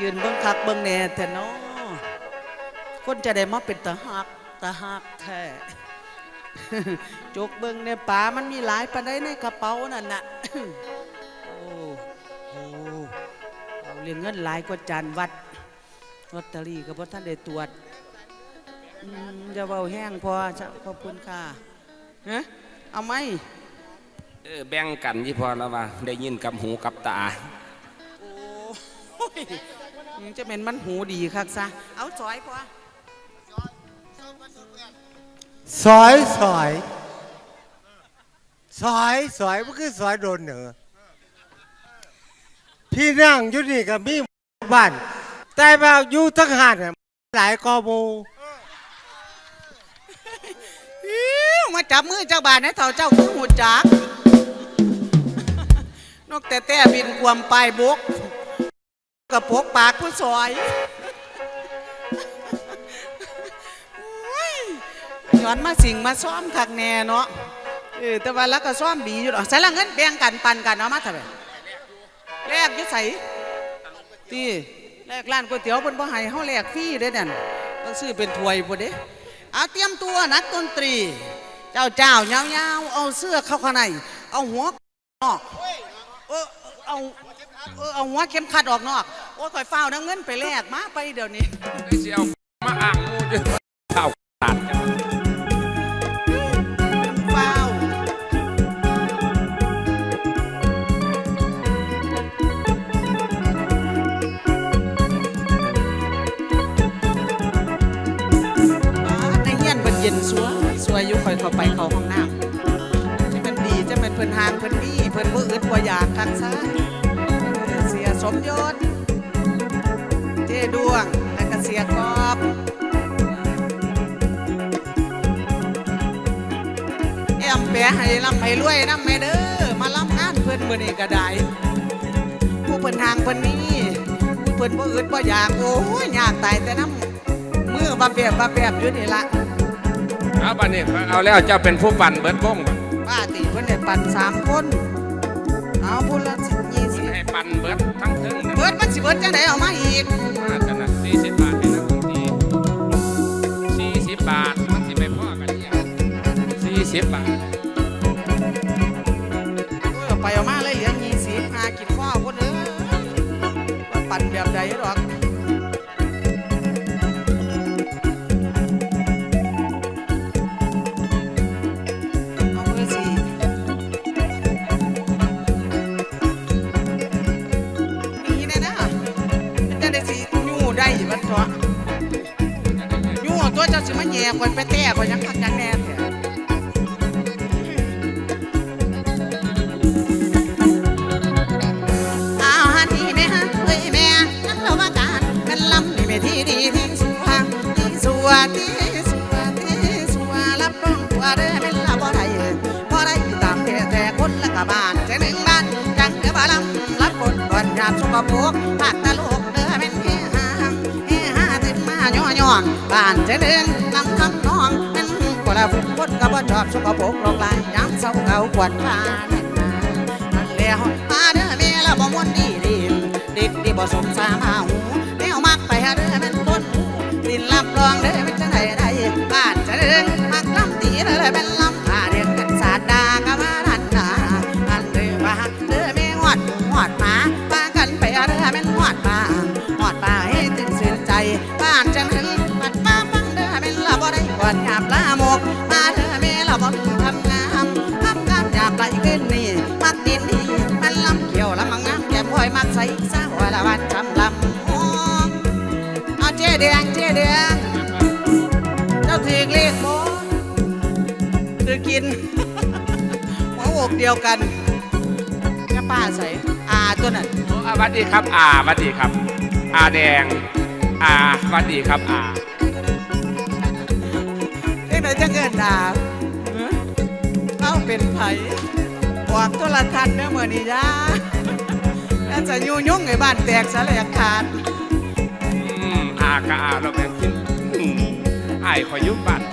ยืนเบิ่งคักเบิ่งแหน่แต่น้อคนจะได้มาเป็นตาหักตาหักแท้จกเบิ่งในป่ามันมีหลายปานใดในกระเป๋านั่นน่ะโอ้โหเอาเรียงเงินหลายกว่าจานวัดลอตเตอรี่ก็บ่ท่านได้ตรวจอืมอย่าเบาแห้งพอจ้ะขอบคุณค่ะฮะเอาไหมเออแบ่งกันยี่พอแล้วว่าได้ยินกับหูกับตาโอ้ย มึงจะเป็นมันหูดีคักซะ เอาซอยพอสอยสอยสอยสอยมันคือสอยโดนเหนือที่นั่งอยู่นี่กับมีบ้าน แต่แบบอยู่ทั้งหาดน่ะหลายกอหมูอิ๊วมาจับมือเจ้าบ้านให้เท่าเจ้าคือหูจัก นกแต่แต่บินความปลายบก กับพกปากผู้ซอยย้อนมาสิงมาซ้อมคักแน่เนาะเออแต่ว่าแล้วก็ซ้อมดีอยู่ดอกใส่ละเงินแบ่งกันปันกันเอาะมาทำไมแลกยุ่ใส่ตีแลกร้านก๋วยเตี๋ยวเพิ่นบ่ให้เฮาแลกฟรีเด้อนั่นต้องซื้อเป็นถ้วยบ่เด้เอาเตรียมตัวนักดนตรี เจ้าเจ้ายาวๆเอาเสื้อเข้าข้างในเอาหัวนอกเออเอา เออเอาหัวเข็มขัดออกนอก โอ้ยข่อยฟ้าวน้ำเงินไปแลกมาไปเดี๋ยวนี้ ได้เสียวมาอ่างมูจนข้าวตัดจังฟ้าวอ่าในเฮียนเป็นเย็นสวยสวยอยู่คอยเข้าไปเข้าห้องน้ำที่มันดีจะเป็นเพิ่นหางเพิ่นมีเพิ่นบ่อึดบ่อยากคักซะเออเสียสมยศเจดวงและก็เสียกอบแอมแปะให้ลำให้รวยนำแม่เด้อมาลำงานเพิ่นมื้อนี้ก็ได้ผู้เพิ่นหางเพิ่นมีผู้เพิ่นบ่อึดบ่อยากโอ้ยยากตายแต่น้ำมือบ่เปียบบ่เปียบอยู่นี่ละเอาบัดนี้เอาแล้วเจ้าเป็นผู้ปั่นเบิดวงบ่ป้าตีเพิ่นได้ปั่นสามคนเอาพุ่นละสิ บยี่สิเพิ่นบให้ปั่นเบิดทั้งถึงเบิดมันสิเบิดจังไดเอามาอีก มาจังนะสี่สิบบาทให้นักดนตรีสี่สิบบาทมันสิไปพ่อกันเนี่ยสี่สิบบาทโอ้ยเอาไปเอามาเลยเหลือยี่สิบหากินข้าวคนเด้อว่าปั่นแบบใดดอก ม่คนไปแต้คนยังคักยังแน่แท้เอาฮันนี่แม่ฮันเอ้ยแม่นั่นเราว่าการเป็นลำนี่แม่ที่ดีที่สัวที่สัวที่สัวที่สัวรับรองตัวเด้อเป็นละบ่ได้บ่ได้ตามแต่แต่คนละกะบ้านใจหนึ่งบ้านจังเดือบาลำรับบทก่อนยามสกปรกภาคตะโลกเด้อเป็นเฮฮาเฮฮาติดมาย่อย่องบ้านใจหนึ่ง สกปรกโลกลายยามเศร้าเงาควรบ้านนั่นแล้วมาเด้อแม่ละบ่มวนดีดีเด็กดีบ่สมสามหาหูแมวมักไปหาเด้อแม่นต้นดินลำรองเด้อ เดียวกันแม่ป้าใส่อาตัวนั้นโอ้อ่าสวัสดีครับอาสวัสดีครับ อาแดงอาสวัสดีครับอาเอ้ยไหนจะเกินดาเอ้อเอาเป็นไผออกโทรทัศน์เด้อมื่อนี้จ้าน่าจะยุ่งยุ่งไอ้บ้านแตกสลายขาด อืมอากะอาเราแบ่งกินอืมไอ้ายขอยอยุบบัตร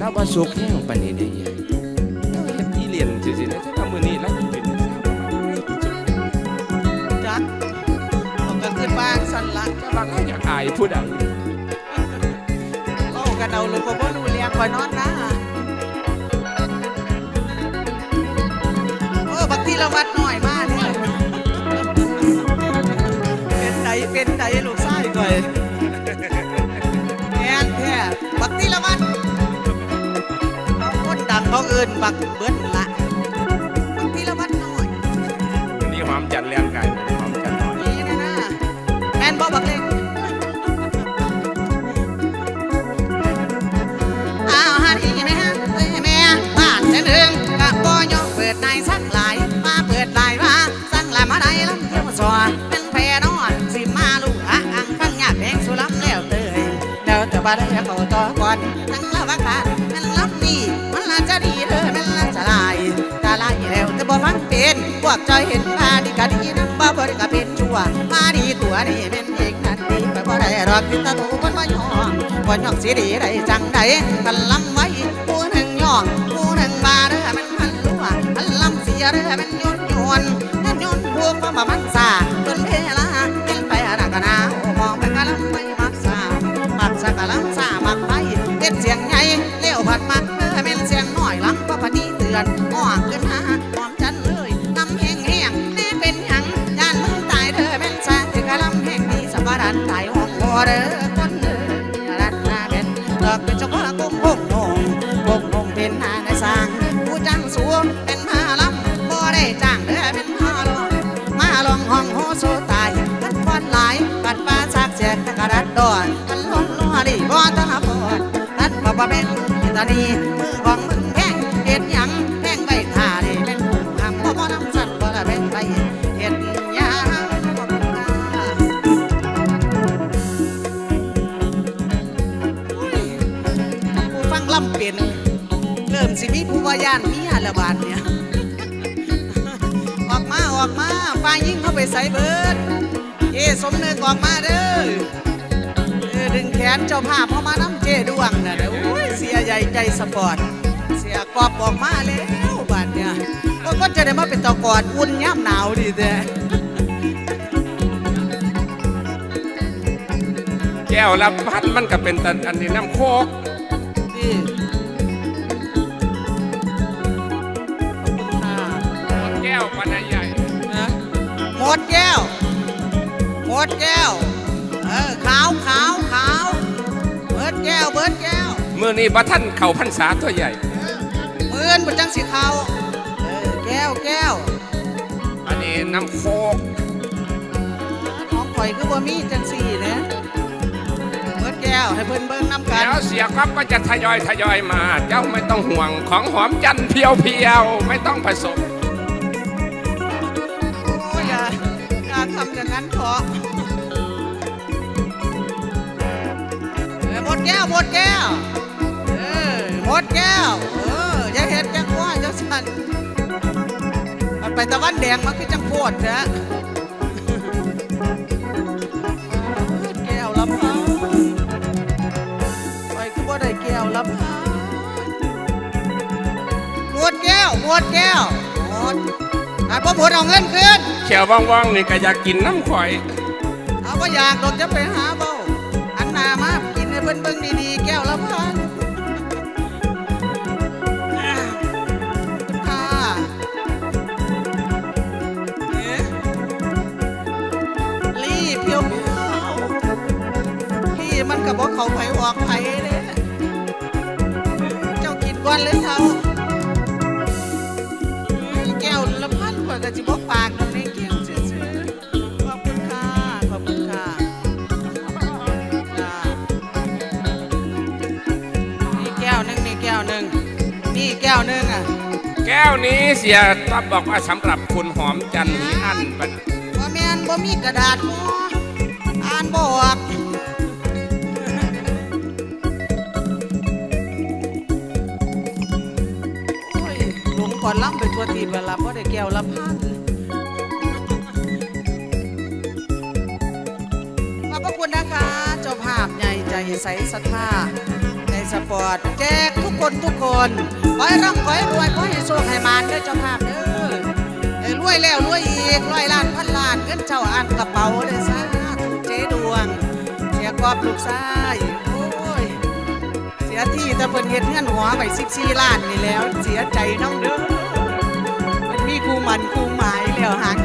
เราบ่าสุขแห้งปานนี้ได้ใหญ่เราเฮ็ดอีเลียนซื่อๆแล้วถ้ามือนี้เราสิเป็นจักเอาก็ขึ้นบ้านสั่นละจะว่าเราอยากอายผู้ใดเอากันเอาลูกก็บ่รู้เรียงคอยนอนนะโอ้บักที่ละวัดหน่อยมากเนี่ยเป็นไดเป็นไดลูกไส้ก่อย เขาเอิ้นบักเบิ้นละบักที่ละวัดหน่อยนี่หอมจันทร์แรงกายหอมจันทร์น้อยนี่นะนะแม่นบ่บักเล็กอ้าวฮันอีแม่ฮะเอ้ยแม่บ้านเดินเรื่องกะบ่ยอมเปิดนายสักหลายมาเปิดได้ว่าสั่งหลายมาได้ลำเที่ยวซอเป็นแพนอนสิมาลูกอะอังฟังยากแดงสุลำแล้วเตยแล้วแต่บ่ได้เขาต่อก่อนทั้งละว่า วกจอยเห็นว่าดีก็ดีนะบ่บ่ด้ก็เป็นชั่ว มาดีตัวนี่เป็นเอกนั่นดีไปบ่ได้รอกที่ตะตูมันบ่ยอมบ่ยอมสิดีได้จังไดกันลำไว้ผู้หนึ่งย่องผู้หนึ่งมาเด้อมันมันรัวมันลำเสียเด้อมันยนยวนมันยนพวกว่าบ่มันซาจนเวลาเป็นไปอะไรกันนะมองไปกะลำไม่มักซามักซากะลำ องบ่เด้อคนเด้อรัดหน้าเป็นเลิกเป็นเจ้าขอกุ้งกุ้งนงกุ้งนงเป็นหาในสร้างผู้จ้างสูงเป็นมาลำบ่ได้จ้างเด้อเป็นมาลองมาลองห้องโฮโซตายกันฟอนหลายปัดฟ้าซักเสียกระดัดดอนกันล้มล้อดีบ่ตาพอดนั่นบ่บ่เป็นอิตานี ละบาดเนี่ย ออกมาออกมาฟ้ายิ่งเข้าไปใส่เบิดเจสมนึกออกมาเด้อเออดึงแขนเจ้าภาพเข้ามาน้ำเจดวงน่ะเด้อโอ้ยเสียใหญ่ใจสปอร์ตเสียกอบออกมาแล้วบาดเนี่ยก็ก็จะได้มาเป็นตะกอนอุ่นย่ำหนาวดีแต่แก้วละพันมันก็เป็นตันอันนี้น้ำโคกดี ก้วปานใหญ่นะหมดแก้ว หมดแก้ว เออขาวขาวขาวเบิดแก้วเบิดแก้วมื้อนี้บ่ท่านเข้าพรรษาตัวใหญ่หมื่นบนจังสีขาวเออแก้วแก้ว อันนี้น้ำโคกของข่อยคือบ่มีจังสี่นะเบิดแก้วให้เพิ่นเบิ่งน้ำกันแล้วเสียก๊อฟก็จะทยอยทยอยมา เจ้าไม่ต้องห่วงของหอมจันทร์เพียวเพียวๆไม่ต้องผสมำอย่างนั้นเถอะหมดแก้วหมดแก้วเออหมดแก้ว เอออย่าเห็ดจังว่าจังสันมันไปตะวันแดงมันคือจังโพดนะแก้วละพันไปคือบ่ได้แก้วละพันหมดแก้วหมดแก้วหมด ถ้าพ่อหมดเอาเงินคืนแขวว่างๆนี่ก็อยากกินน้ำข่อย เอาว่าอยากดอกจะไปหาเบ้าอันหนามากินให้เพิ่นเบิ่งดีๆ แก้วละพัน แก้วนี้เสียต๊อบบอกว่าสำหรับคุณหอมจันทร์มีอันบัดบ่แม่นบ่มีกระดาษบ่อ่านบ่ออกโอ้ยหลงก่อนล้ำไปทั่วทีเวลาบ่ได้แก้วละพันขอบพระคุณนะคะ เจ้าภาพใหญ่ใจใสศรัทธาใจใสสปอร์ตแจกทุกคนทุกคน ขอให้ร่ำขอให้รวยขอให้โชคให้มานเด้อเจ้าภาพเด้อให้รวยแล้วรวยอีกร้อยล้านพันล้านเงินเจ้าอันกระเป๋าเด้อสาธุเจ๊ดวง เสียกอบลูกชายโอ้ยเสียที่แต่เพิ่นเฮ็ดเงินหัวไป14ล้านนี่แล้ว เสียใจน้องเด้อมันมีคู่มันคู่หมายแล้วหาง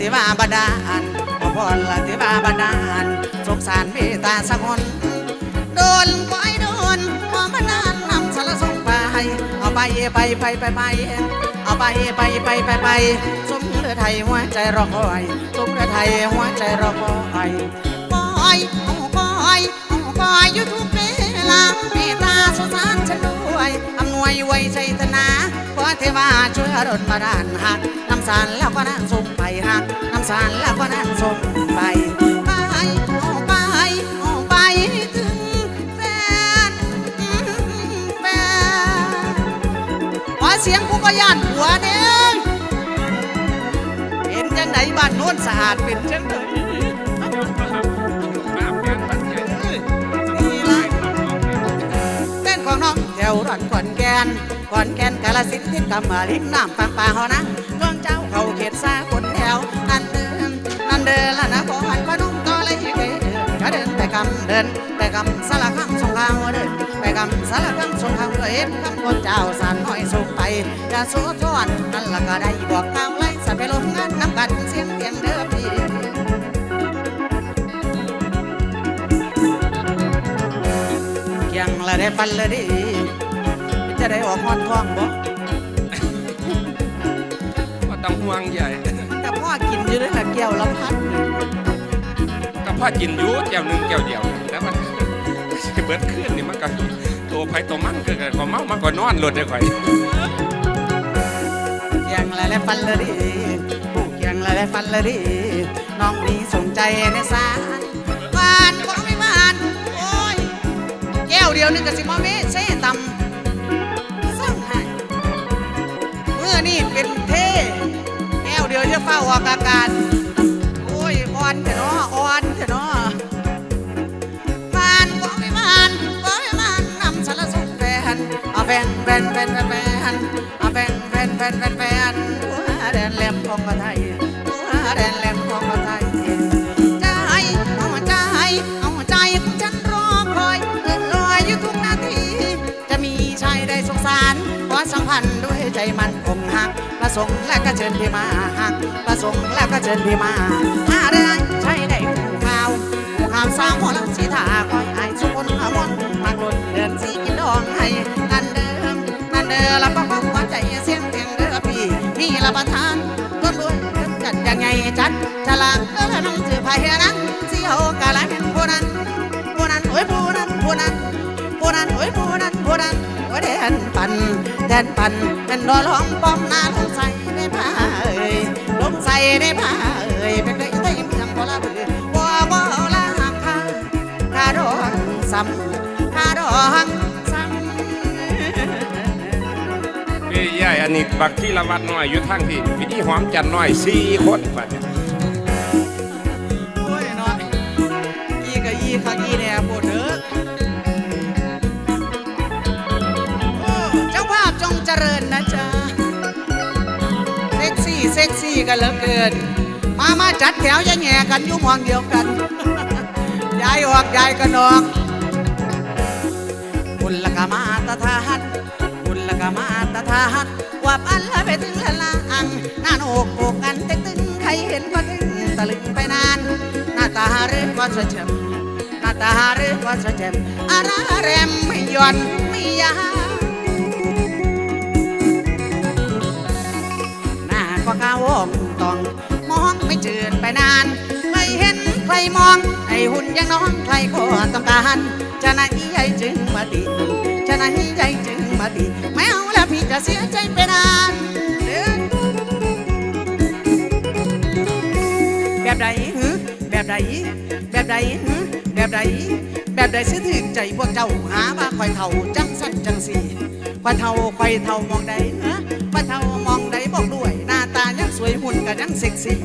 พรละที่ว่าบดาลพรละที่ว่าบดาลสงสารเมตตาสังหนโดนปล่อยโดนพอมานานนำสารส่งไปเอาไปไปไปไปไปเอาไปไปไปไปไปสมเรือไทยหัวใจรอคอยสมเรือไทยหัวใจรอคอยคอยคอยคอยอยู่ทุกเว ลาเมตตาสงสารฉันด้วยอำนวยไว้ใจธนาขอเทวาช่วยรดมาดานหักน้ำสารแล้วก็นั่งส่งไปหักน้ำสารแล้วก็นั่งส่งไปไปออกไปออกไปถึงแฟนแฟนขอเสียงผู้ก็ย่านหัวเด้อเป็นจังไหนบ้านโน้นสะอาดเป็นจังไหน ของน้องแถวรันขอนแก่นขอนแก่นกาลสินธุ์ทิศกำมาริมน้ำฟังป่าหอนังเมืองเจ้าเขาเขตสาคนแถวนันเดินนั่นเดินละนะพรพนมก็เลยเกเดินก็เดินไปกำเดินไปกำสารคำสงครามเดินไปกำสารคำสงครามเห็นคำคนเจ้าสานน้อยสุกไปอย่าโซทอนนั่นละก็ได้บอกเก้าไล่สัตว์ไปลงงานน้ำกันเสียงเตียงเด้อ ยงละได้ฟันละดิจะได้ออกฮอนท้องบ่ก็ต้องห่วงใหญ่แต่พ่อกินอยู่ด้วยละแก้วละพัดก็พ่อกินอยูแก้วหนึ่งแก้วเดียวแล้วมันเบิดขึ้นนี่มันก็ตัวไผตัวมันก็ก็เมามันก็นอนรถได้ข่อยเกียงละได้ฟันละดิผู้เกียงละได้ฟันละดิน้องนี้สนใจในสาร ก้วเดียวนึงก็สิมาเวเซ่ตำสั่งให้เมื่อนี่เป็นเท่แก้วเดียวจะเฝ้าออกอาการโอ้ยอ่อนเถอะเนาะอ่อนเถอะเนาะมานก็ไม่มานก็ไม่มานนำสารสุขแฟนเอาแฟนแฟนแฟนแฟนแฟนเอาแฟนแฟนแฟนแฟนแฟนหัวแดนแหลมของกระไทย ใจมันคงหักประสงค์และก็เชิญพี่มาหักประสงค์และก็เชิญพี่มาถ้าได้ใช่ได้ผู้ข่าวผู้ข่าวสาวหมอลำสีทาคอยไอ้สุคนอมนมากลนเดินสีกินดองให้นั่นเดิมนั่นเดิมละปักปักหัวใจเสียงเตียงเด้อพี่มีละประทานรวมรวยจัดยังไงจัดฉลากก็ละน้องจือพายนั้นสีโหกะละเป็นผู้นั้นผู้นั้นโอ้ยผู้นั้นผู้นั้นผู้นั้นโอ้ยผู้นั้นผู้นั้นโอ้ยแดนปัน แดนปันเป็นดอล้อมป้อมนาลงใส่ในผ้าเอ้ยลงใส่ในผ้าเอ้ยเป็นเลยไทยเมืองบ่ละบือบ่บ่ละหักค่ะข้าดองซ้ำข้าดองซ้พี่ใหญ่อันนี้บักที่ละวัดน้อยอยู่ทางที่พิธีหอมจันทร์น้อยสี่คนบัด กันเหลือเกิน มามาจัดแถวอย่าแง่กันยุ่หมองเดียวกันยายออกยายกันออกคุณละกามาตะทานคุณละกามาตะทานว่าปันละไปถึงละลังหน้าโอกโอกกันตึงตึงใครเห็นก็ถึงตะลึงไปนาน หน้าตาหรือก็สะเฉมหน้าตาหรือก็สะเฉมอาราแรมไม่ย่อนไม่ยา งหน้าก็กาวงตอง มองไม่เจือนไปนาน ไม่เห็นใครมอง ไอ้หุ่นยังน้องใครก็ต้องการจะไหนใหญ่จึงมาดีจะไหนใหญ่จึงมาดีไม่เอาแล้วพี่จะเสียใจไปนานแบบใดหือแบบใดแบบใดหือแบบใดแบบใดซื้อถึงใจพวกเจ้าหาว่าคอยเท่าจังสั้นจังสีคอยเท่าคอยเท่ามองใดฮะคอยเท่ามองใดบอก วยหุ่นก็ยังเซ็กซี่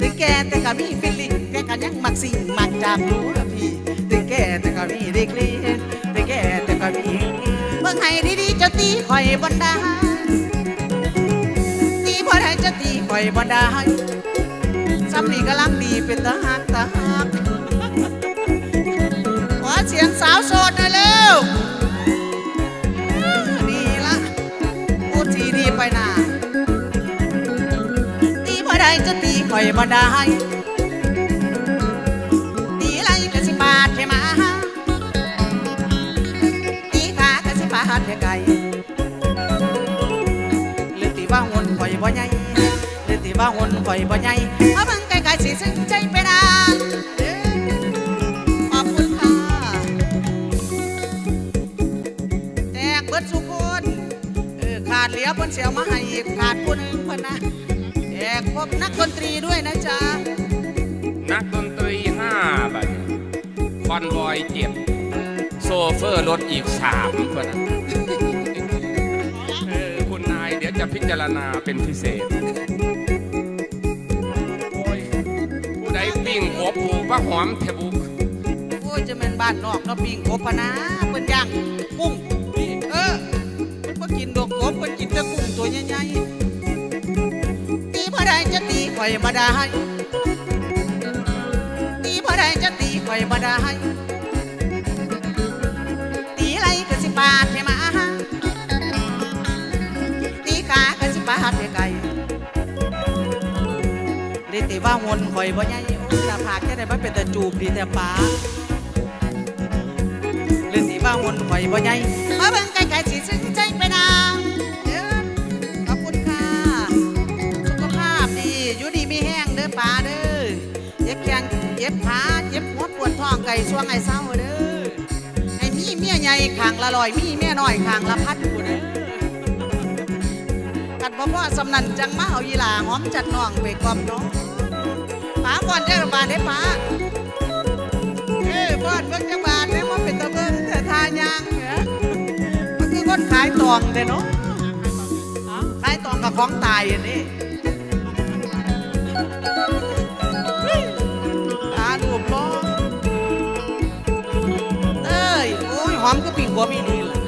ถึงแก่แต่ก็มีฟิลลิ่งแต่ก็ยังมักสิ่งมักจับหัวพี่ถึงแก่แต่ก็มีดีกรีถึงแก่แต่ก็มีเมื่อให้ดีๆเจะตีคอยบนดาตีพอได้จะตีคอยบนดาซ้ำนี่กำลังดีเป็นตาหักตาหักขอเสียงสาวโสดหน่อยเร็วนี่ละพูดทีดีไปหนา จะตีข่อยบ่ได้ตีไรก็สิบาดแค่หมาตีขาก็สิบาดแค่ไก่หรือตีว่าหุ่นข่อยบ่ใหญ่หรือตีว่าหุ่นข่อยบ่ใหญ่เอาบิ่งไกลๆสิซึ้งใจไปนานอขอบคุณค่ะแจกเบิดสุคนเออขาดเหลือเพิ่นเสียวมาให้อีกขาดผู้หนึ่งเพิ่นนะ แจกพบนักดนตรีด้วยนะจ๊ะ นักดนตรีห้าใบคอนวอยเจ็ดโซเฟอร์รถอีกสามเพื่อนนะเออคุณนายเดี๋ยวจะพิจารณาเป็นพิเศษ โอ้ยผู้ใดปิ้งกบผูกว่าหอมเทบุก โอ้ยจะเป็นบ้านนอกเนาะปิงกบพะนะเปิ้นย่าง อยบ่ได้ตีบ่ได้จะตีข่อยบ่ได้ตีไรก็สิปาดให้มาตีขาก็สิปาดให้ไก่ลิติว่าวนข่อยบ่ใหญ่โอ้ยหน้าผากแค่ไหนมันเป็นแต่จูบดีแต่ป้าลิติว่าวนข่อยบ่ใหญ่มาเบิ่งไกลๆสิซึ้งใจ จ็บขาเจ็บหัวปวดท้องไก่ช่วงไอ้เศร้าเด้อให้มีเมียใหญ่ขางละลอยมีเมียน้อยขางละพัดผู้เด้อกันบ่พ่อสำนันจังมาเอายีหลาหอมจัดน้องไปกล่อมน้องป้าก่อนเจ้าบาทได้ป้าเอ้ยบ่อนเบิ่งจังบาทได้ว่าเป็นตะเบิ่งแต่ทายางเหรอมันคือคนขายตองเด้เนาะขายตองกับของตายอันนี้ อ้ยหอมก็ปีหัวปีนี่แหละ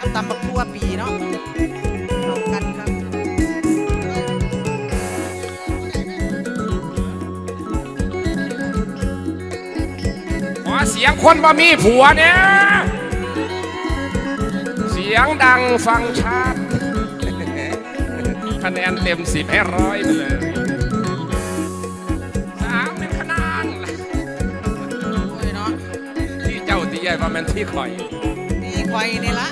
กับตำบักทั่วปีเนาะเข้ากันครับขอเสียงคนบ่มีผัวเนี่ยเสียงดังฟังชัดคะแนนเต็มสิบให้ร้อยไปเลย ว่ามันที่ข่อย ตีไข่นี่ละ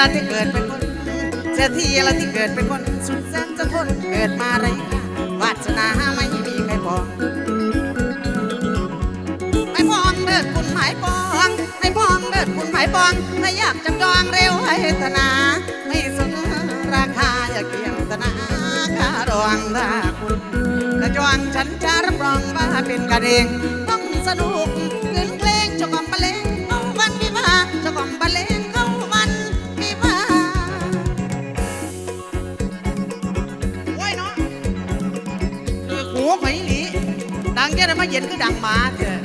ละที่เกิดเป็นคนเสียทีละที่เกิดเป็นคน สุดแสนจะทนเกิดมาไรวาสนาไม่มีใครพองไม่พองเลิศคุณหมายปองไม่พองเลิศคุณหมายปองถ้าอยากจับจองเร็วให้ธนา ไม่สนราคาอย่าเกี่ยงธนาค่ารองถ้าคุณกระจวงฉันจะรับรองว่าเป็นกันเองต้องสนุก งแก่ะเลยมาเย็นคือดังมาเถอ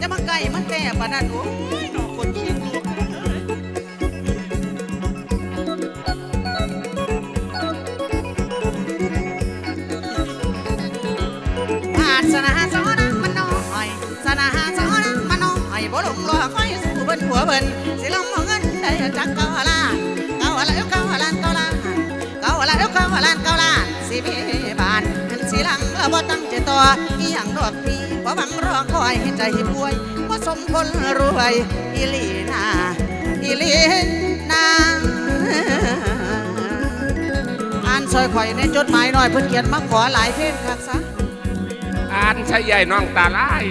จะมาไก่มาแต่ปานั่นโอ้ยนอคนขี้ลูกอาสนะสอนมันน้อยสนะสอนมันน้อยบ่หลงหอกคอยสู่เบิ้นหัวเบิ้นสิลงมอง อีหยังดอกพี่บ่หวังรอคอยให้ใจป่วยบ่สมคนรวยอีหลีนาอีหลีนาอ่านซอยข่อยในจดหมายหน่อยเพิ่นเขียนมาขอหลายเพลงคักซะอ่านใช่ใหญ่น้องตาลาย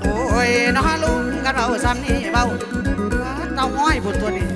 โอ้ยน้องลุงกันเบาซ้ำนี่เบาเต้าง้อยพุ่นตัวนี้